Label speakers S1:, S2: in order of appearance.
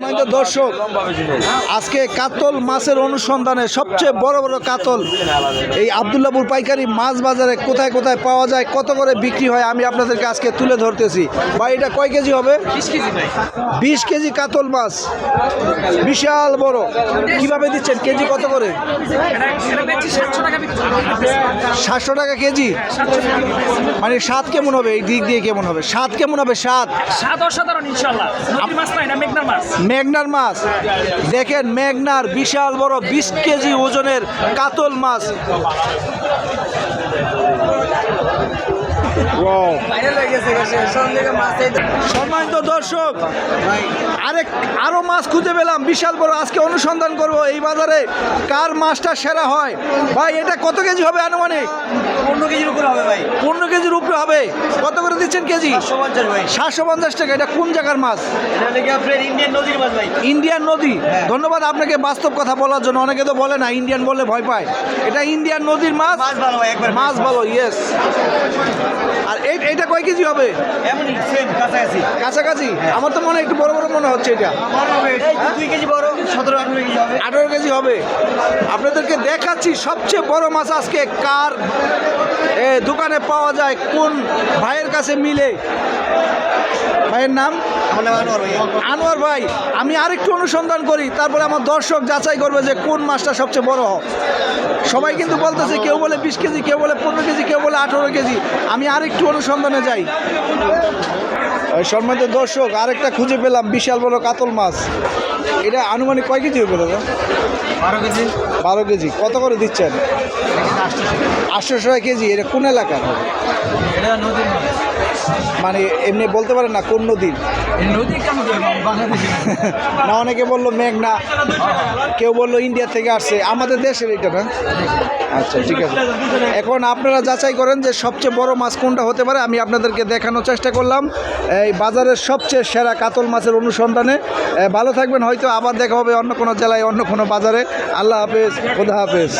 S1: সম্মানিত দর্শক আজকে কাতল মাছের অনুসন্ধানে সবচেয়ে বড় বড় কাতল এই আবদুল্লাপুর পাইকারি মাছ বাজারে কোথায় কোথায় পাওয়া যায় কত করে বিক্রি হয় আমি আপনাদেরকে আজকে তুলে ধরতেছি। ভাই এটা কয় কেজি হবে? বিশ কেজি কাতল মাছ। বিশাল বড়। কীভাবে দিচ্ছেন? কেজি কত করে? সাতশো টাকা কেজি? মানে স্বাদ কেমন হবে? এই দিক দিয়ে কেমন হবে? স্বাদ কেমন হবে? স্বাদ?
S2: অসাধারণ ইনশাল্লাহ। মাছ না মেঘনার মাছ।
S1: মেঘনার মাছ। দেখেন মেঘনার বিশাল বড় বিশ কেজি ওজনের কাতল মাছ. সম্মানিত দর্শক আরেক আরও মাছ খুঁজে পেলাম। বিশাল বড় আজকে অনুসন্ধান করব এই বাজারে। কার মাছটা সেরা হয়? ভাই এটা কত কেজি হবে আনুমানিক?
S3: পনেরো কেজির উপরে হবে ভাই।
S1: পনেরো উপরে হবে? কত করে দিচ্ছেন কেজি? সাতশো পঞ্চাশ টাকা। এটা কোন জায়গার মাছ?
S3: ইন্ডিয়ান
S1: নদী? ধন্যবাদ আপনাকে বাস্তব কথা বলার জন্য। অনেকে তো বলে না ইন্ডিয়ান বললে ভয় পায়। এটা ইন্ডিয়ান নদীর মাছ?
S3: মাছ ভালো
S1: ইয়েস আর এই এটা কয় কেজি হবে?
S3: কাছাকাছি।
S1: কাছাকাছি? আমার তো মনে হয় একটু বড় বড় মনে হচ্ছে এটা।
S3: দুই কেজি বড়। সতেরো আঠারো কেজি হবে।
S1: আঠারো কেজি হবে। আপনাদেরকে দেখাচ্ছি সবচেয়ে বড় মাছ আজকে কার দোকানে পাওয়া যায় কোন ভাইয়ের কাছে মিলে। ভাইয়ের নাম
S3: আনোয়ার ভাই।
S1: আনোয়ার ভাই আমি আরেকটু অনুসন্ধান করি তারপরে আমার দর্শক যাচাই করবে যে কোন মাছটা সবচেয়ে বড়। সবাই কিন্তু বলতেছে কেউ বলে বিশ কেজি কেউ বলে পনেরো কেজি কেউ বলে আঠেরো কেজি। আমি আরেকটু অনুসন্ধানে যাই। সম্মানিত দর্শক আরেকটা খুঁজে পেলাম বিশাল বড় কাতল মাছ। এটা আনুমানিক কয় কেজি হবে দাদা?
S3: বারো কেজি।
S1: বারো কেজি। কত করে দিচ্ছেন? আটশো টাকা কেজি এটা কোন এলাকার?
S3: এটা নদীর মাছ।
S1: মানে এমনি বলতে পারেন না কোন নদীর?
S3: নদী
S1: না অনেকে বলল মেঘনা কেউ বলল ইন্ডিয়া থেকে আসছে আমাদের দেশের এটা না? আচ্ছা ঠিক আছে। এখন আপনারা যাচাই করেন যে সবচেয়ে বড় মাছ কোনটা হতে পারে আমি আপনাদেরকে দেখানোর চেষ্টা করলাম। এই বাজারের সবচেয়ে সেরা কাতল মাছের অনুসন্ধানে। ভালো থাকবেন হয়তো আবার দেখা হবে অন্য কোনো জেলায় অন্য কোনো বাজারে। আল্লাহ হাফেজ খোদা হাফেজ।